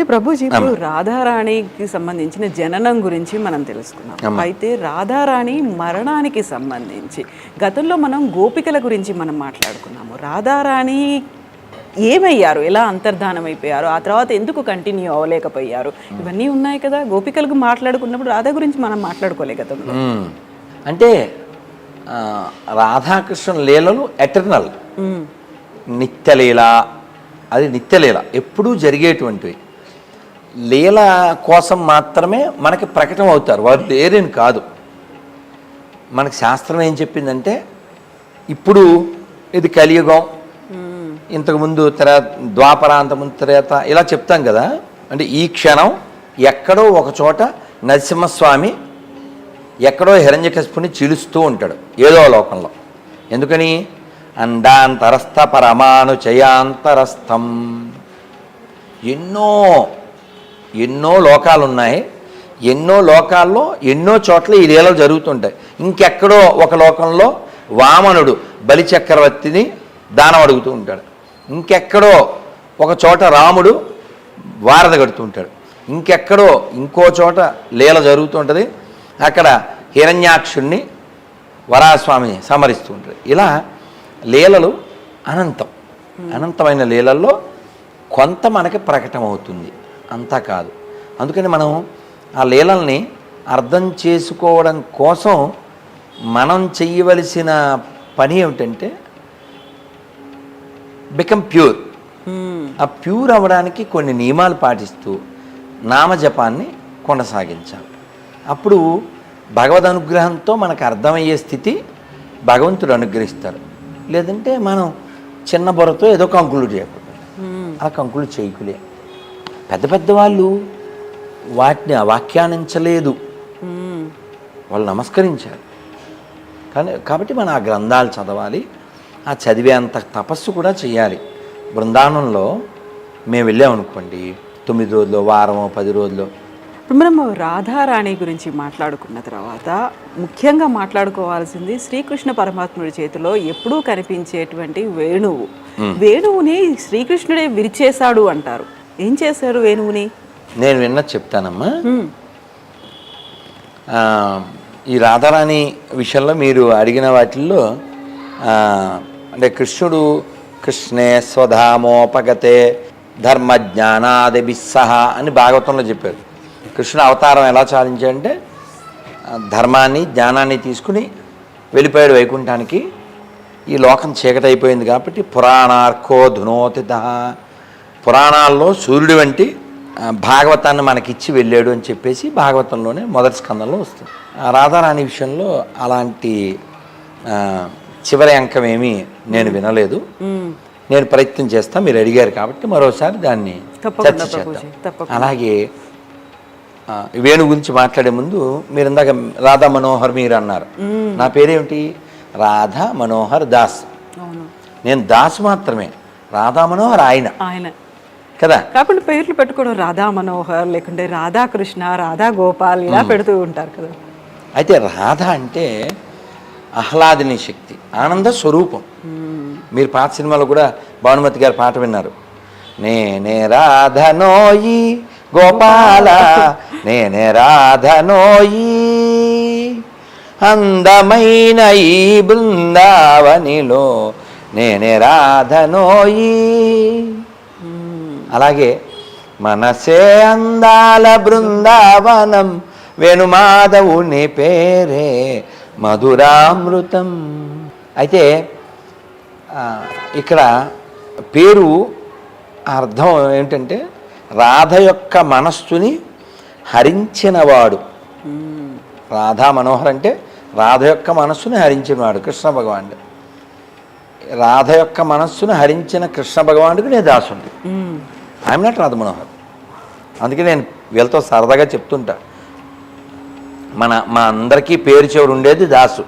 అయితే ప్రభుజీ ఇప్పుడు రాధారాణికి సంబంధించిన జననం గురించి మనం తెలుసుకున్నాం అయితే రాధారాణి మరణానికి సంబంధించి గతంలో మనం గోపికల గురించి మనం మాట్లాడుకున్నాము. రాధారాణి ఏమయ్యారు? ఎలా అంతర్ధానం అయిపోయారు ఆ తర్వాత ఎందుకు కంటిన్యూ అవ్వలేకపోయారు? ఇవన్నీ ఉన్నాయి కదా. గోపికలకు మాట్లాడుకున్నప్పుడు రాధా గురించి మనం మాట్లాడుకోలే గతంలో. అంటే రాధాకృష్ణ లీలలు ఎటర్నల్. నిత్యలీల. అది నిత్యలీల. ఎప్పుడూ జరిగేటువంటివి. లీల కోసం మాత్రమే మనకి ప్రకటన అవుతారు వారు లేరని కాదు. మనకి శాస్త్రం ఏం చెప్పిందంటే ఇప్పుడు ఇది కలియుగం. ఇంతకుముందు తెర ద్వాపరాంతముందు తెరేత ఇలా చెప్తాం కదా. అంటే ఈ క్షణం ఎక్కడో ఒక చోట నరసింహస్వామి ఎక్కడో హిరణ్యకశిపుని చీలుస్తూ ఉంటాడు ఏదో లోకంలో. ఎందుకని? అండాంతరస్థ పరమాణు చయాంతరస్థం. ఎన్నో ఎన్నో లోకాలు ఉన్నాయి ఎన్నో లోకాల్లో ఎన్నో చోట్ల ఈ లీలలు జరుగుతుంటాయి. ఇంకెక్కడో ఒక లోకంలో వామనుడు బలి చక్రవర్తిని దానం అడుగుతూ ఉంటాడు. ఇంకెక్కడో ఒక చోట రాముడు వారధ కడుతూ ఉంటాడు. ఇంకెక్కడో ఇంకో చోట లీల జరుగుతుంటుంది అక్కడ హిరణ్యాక్షుణ్ణి వరాస్వామిని సమరిస్తూ ఉంటాడు ఇలా లీలలు అనంతం. అనంతమైన లీలల్లో కొంత మనకి ప్రకటమవుతుంది. అంతా కాదు. అందుకని మనం ఆ లీలల్ని అర్థం చేసుకోవడం కోసం మనం చెయ్యవలసిన పని ఏమిటంటే బికమ్ ప్యూర్. ఆ ప్యూర్ అవ్వడానికి కొన్ని నియమాలు పాటిస్తూ నామజపాన్ని కొనసాగించాలి. అప్పుడు భగవద్ అనుగ్రహంతో మనకు అర్థమయ్యే స్థితి భగవంతుడు అనుగ్రహిస్తాడు లేదంటే మనం చిన్న బొరతో ఏదో కంకులు చేయకూడదు. అలా కంకులు చేయకులే. పెద్ద పెద్ద వాళ్ళు వాటిని అవాఖ్యానించలేదు. వాళ్ళు నమస్కరించారు. కానీ కాబట్టి మనం ఆ గ్రంథాలు చదవాలి ఆ చదివేంత తపస్సు కూడా చేయాలి. బృందావనంలో మేము వెళ్ళామనుకోండి తొమ్మిది రోజులు వారమో పది రోజులు. ఇప్పుడు మనం రాధారాణి గురించి మాట్లాడుకున్న తర్వాత ముఖ్యంగా మాట్లాడుకోవాల్సింది శ్రీకృష్ణ పరమాత్ముడి చేతిలో ఎప్పుడూ కనిపించేటువంటి వేణువు. వేణువుని శ్రీకృష్ణుడే విరిచేశాడు అంటారు. ఏం చేశారు వేణువుని? నేను విన్నది చెప్తానమ్మా. ఈ రాధారాణి విషయంలో మీరు అడిగిన వాటిల్లో అంటే కృష్ణుడు కృష్ణే స్వధామోపగతే ధర్మ జ్ఞానాది బిస్సహ అని భాగవతంలో చెప్పారు. కృష్ణుడు అవతారం ఎలా చాలించాడంటే ధర్మాన్ని జ్ఞానాన్ని తీసుకుని వెళ్ళిపోయాడు వైకుంఠానికి. ఈ లోకం చీకటైపోయింది కాబట్టి పురాణార్కో ధునోతిత పురాణాల్లో సూర్యుడి వంటి భాగవతాన్ని మనకిచ్చి వెళ్ళాడు అని చెప్పేసి భాగవతంలోనే మొదటి స్కందంలో వస్తుంది. ఆ రాధారాణి విషయంలో అలాంటి చివరి అంకం ఏమీ నేను వినలేదు. నేను ప్రయత్నం చేస్తా మీరు అడిగారు కాబట్టి మరోసారి దాన్ని చర్చ చేద్దాం. అలాగే వేణు గురించి మాట్లాడే ముందు మీరు ఇందాక రాధా మనోహర్ మీరు అన్నారు. నా పేరేమిటి? రాధా మనోహర్ దాస్. నేను దాస్ మాత్రమే. రాధా మనోహర్ ఆయన. ఆయన. కదా? కాకుండా పేర్లు పెట్టుకోవడం రాధా మనోహర్ లేకుంటే రాధాకృష్ణ రాధా గోపాల్ ఇలా పెడుతూ ఉంటారు కదా. అయితే రాధ అంటే ఆహ్లాదిని శక్తి ఆనంద స్వరూపం. మీరు పాత సినిమాలో కూడా భానుమతి గారి పాట విన్నారు. నేనే రాధనోయి గోపాల నేనే రాధనోయి అందమైన ఈ బృందావనిలో నేనే రాధనోయి అలాగే మనసే అందాల బృందావనం వేణుమాధవుని పేరే మధురామృతం. అయితే ఇక్కడ పేరు అర్థం ఏంటంటే రాధ యొక్క మనస్సుని హరించినవాడు. రాధా మనోహర్ అంటే రాధ యొక్క మనస్సుని హరించినవాడు కృష్ణ భగవానుడు. రాధ యొక్క మనస్సును హరించిన కృష్ణ భగవానుడికి నేను దాసుండి. ఐఎమ్ నాట్ రాధ మనోహర్ అందుకే నేను వీళ్ళతో సరదాగా చెప్తుంటా. మన మా అందరికీ పేరు చివరు ఉండేది దాసు.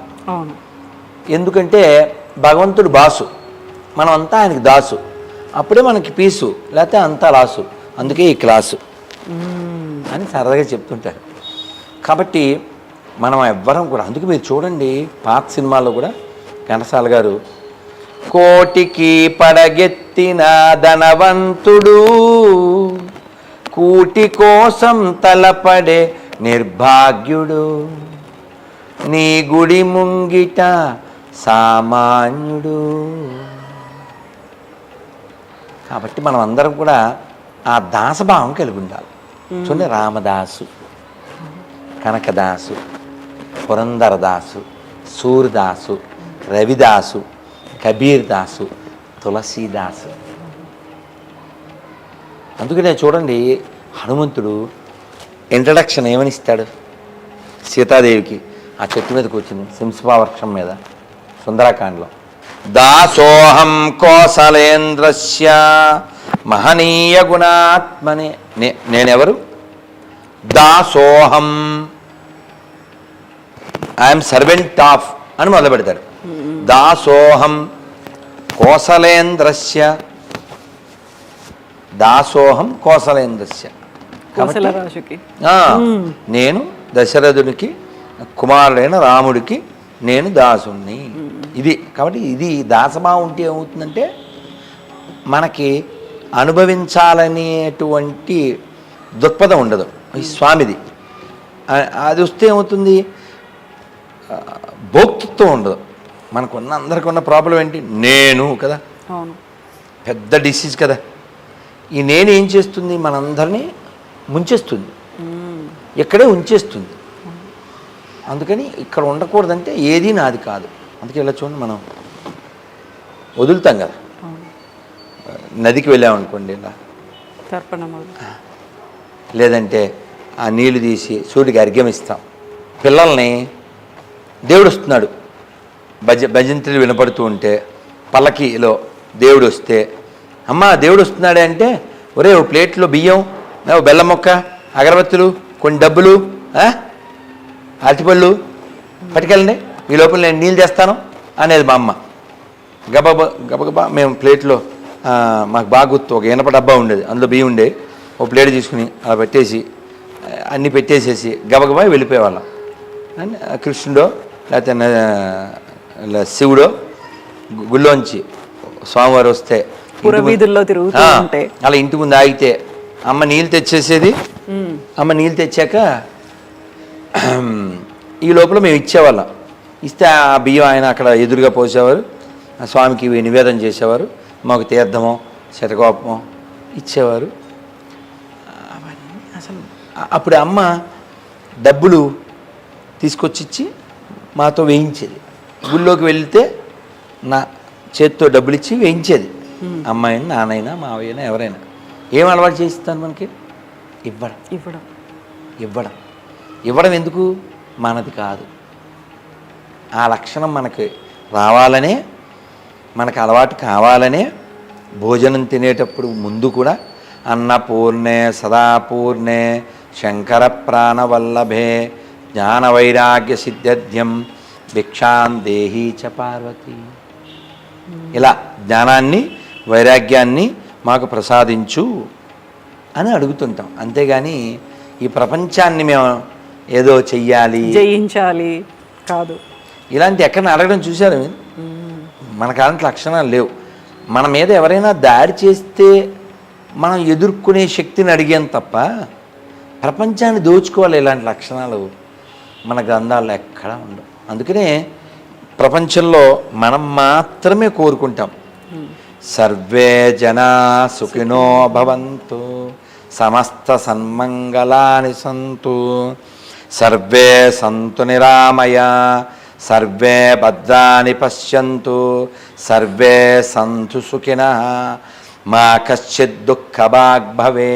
ఎందుకంటే భగవంతుడు బాసు. మనం అంతా ఆయనకి దాసు. అప్పుడే మనకి పీసు లేకపోతే అంతా లాసు అందుకే ఈ క్లాసు. అని సరదాగా చెప్తుంటారు కాబట్టి మనం ఎవ్వరం కూడా అందుకే మీరు చూడండి పాత సినిమాల్లో కూడా ఘంటసాల గారు కోటికి పడగెత్తిన ధనవంతుడు కూటి కోసం తలపడే నిర్భాగ్యుడు. నీ గుడి ముంగిట సామాన్యుడు. కాబట్టి మనం అందరం కూడా ఆ దాసభావం కలిగి ఉండాలి. చూడండి రామదాసు కనకదాసు పురందరదాసు సూర్దాసు రవిదాసు కబీర్ దాసు తులసీదాసు అందుకనే చూడండి హనుమంతుడు ఇంట్రడక్షన్ ఏమని ఇస్తాడు? సీతాదేవికి ఆ చెట్టు మీద వచ్చింది సింసపావృక్షం మీద సుందరకాండలో. దాసోహం కోసలేంద్రస్య మహనీయ గుణాత్మనే. నే నేనెవరు? దాసోహం. ఐఎమ్ సర్వెంట్ ఆఫ్ అని మొదలు పెడతాడు దాసోహం కోసలేంద్రస్య. దాసోహం కోసలేంద్రస్య. నేను దశరథునికి కుమారుడైన రాముడికి నేను దాసుణ్ణి. ఇది కాబట్టి ఇది దాసభావం ఉంటే ఏమవుతుందంటే మనకి అనుభవించాలనేటువంటి దృక్పథం ఉండదు. ఈ స్వామిది. అది వస్తే ఏమవుతుంది? భోక్తృత్వం ఉండదు. మనకున్న అందరికి ఉన్న ప్రాబ్లం ఏంటి? నేను కదా. అవును. పెద్ద డిసీజ్ కదా. ఈ నేను ఏం చేస్తుంది? మనందరినీ ముంచేస్తుంది. ఇక్కడే ఉంచేస్తుంది. అందుకని ఇక్కడ ఉండకూడదంటే ఏది నాది కాదు. అందుకే ఇలా చూడండి మనం వదులుతాం కదా. నదికి వెళ్ళామనుకోండి ఇలా. లేదంటే ఆ నీళ్ళు తీసి సూర్యుడికి అర్ఘ్యం ఇస్తాం. పిల్లల్ని దేవుడు వస్తున్నాడు. భజ భజంతులు వినపడుతూ ఉంటే పల్లకిలో దేవుడు వస్తే అమ్మ దేవుడు వస్తున్నాడే అంటే ఒరే ఓ ప్లేట్లో బియ్యం ఓ బెల్లం మొక్క అగరబత్తులు కొన్ని డబ్బులు అరటిపళ్ళు పట్టుకెళ్ళండి ఈ లోపల నేను నీళ్ళు తెస్తాను అనేది మా అమ్మ. గబగబా గబగబా మేము ప్లేట్లో మాకు బాగా గుర్తు ఒక ఇనప డబ్బా ఉండేది అందులో బియ్యం ఉండే ఒక ప్లేట్ తీసుకుని అలా పెట్టేసి అన్నీ పెట్టేసేసి గబగబా వెళ్ళిపోయేవాళ్ళం. కృష్ణుడో లేకపోతే శివుడో గుళ్ళోంచి స్వామివారు వస్తే పురవీధుల్లో తిరుగుతూ ఉంటే. అలా ఇంటి ముందు ఆగితే అమ్మ నీళ్ళు తెచ్చేసేది. అమ్మ నీళ్ళు తెచ్చాక ఈ లోపల మేము ఇచ్చేవాళ్ళం. ఇస్తే ఆ బియ్యం ఆయన అక్కడ ఎదురుగా పోసేవారు. ఆ స్వామికి నివేదన చేసేవారు. మాకు తీర్థమో శతకోపమో ఇచ్చేవారు. అవన్నీ అసలు అప్పుడు అమ్మ డబ్బులు తీసుకొచ్చి మాతో వేయించేది. గుళ్ళోకి వెళ్తే నా చేత్తో డబ్బులు ఇచ్చి వేయించేది అమ్మాయినా నాన్నైనా మావయ్యనా ఎవరైనా. ఏం అలవాటు చేయిస్తాను మనకి? ఇవ్వడం. ఇవ్వడం. ఇవ్వడం. ఇవ్వడం ఎందుకు? మనది కాదు. ఆ లక్షణం మనకి రావాలనే మనకు అలవాటు కావాలనే భోజనం తినేటప్పుడు ముందు కూడా అన్నపూర్ణే సదాపూర్ణే శంకర ప్రాణవల్లభే జ్ఞాన వైరాగ్య సిద్ధ్యం భిక్షాం దేహీ చ పార్వతి. ఇలా జ్ఞానాన్ని వైరాగ్యాన్ని మాకు ప్రసాదించు అని అడుగుతుంటాం. అంతేగాని ఈ ప్రపంచాన్ని మేము ఏదో చెయ్యాలి. జయించాలి. కాదు. ఇలాంటి ఎక్కడ అడగడం చూశారు? మనకు అలాంటి లక్షణాలు లేవు. మన మీద ఎవరైనా దాడి చేస్తే మనం ఎదుర్కొనే శక్తిని అడిగాం తప్ప ప్రపంచాన్ని దోచుకోవాలి ఇలాంటి లక్షణాలు మన గ్రంథాల్లో ఎక్కడా ఉండవు. అందుకనే ప్రపంచంలో మనం మాత్రమే కోరుకుంటాం. సర్వే జనా సుఖినో భవంతు సమస్త సన్మంగళాని సంతు సర్వే సంతు నిరామయ సర్వే భద్రాని పశ్యంతు సర్వే సంతు సుఖిన మా కశ్చిత్ దుఃఖభాగ్ భవే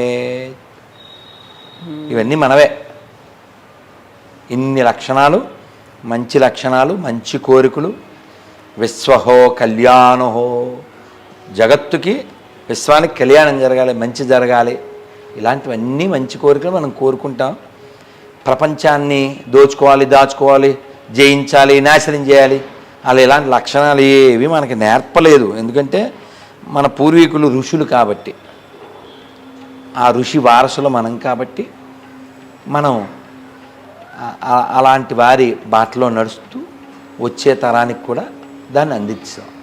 ఇవన్నీ మనవే. ఇన్ని లక్షణాలు మంచి లక్షణాలు మంచి కోరికలు. విశ్వహో కళ్యాణహో. జగత్తుకి విశ్వానికి కళ్యాణం జరగాలి మంచి జరగాలి. ఇలాంటివన్నీ మంచి కోరికలు మనం కోరుకుంటాం. ప్రపంచాన్ని దోచుకోవాలి దాచుకోవాలి జయించాలి నాశనం చేయాలి. అలా ఇలాంటి లక్షణాలు ఏవి మనకి నేర్పలేదు. ఎందుకంటే మన పూర్వీకులు ఋషులు కాబట్టి. ఆ ఋషి వారసులు మనం కాబట్టి మనం అలాంటి వారి బాటలో నడుస్తూ వచ్చే తరానికి కూడా దాన్ని అందించాం.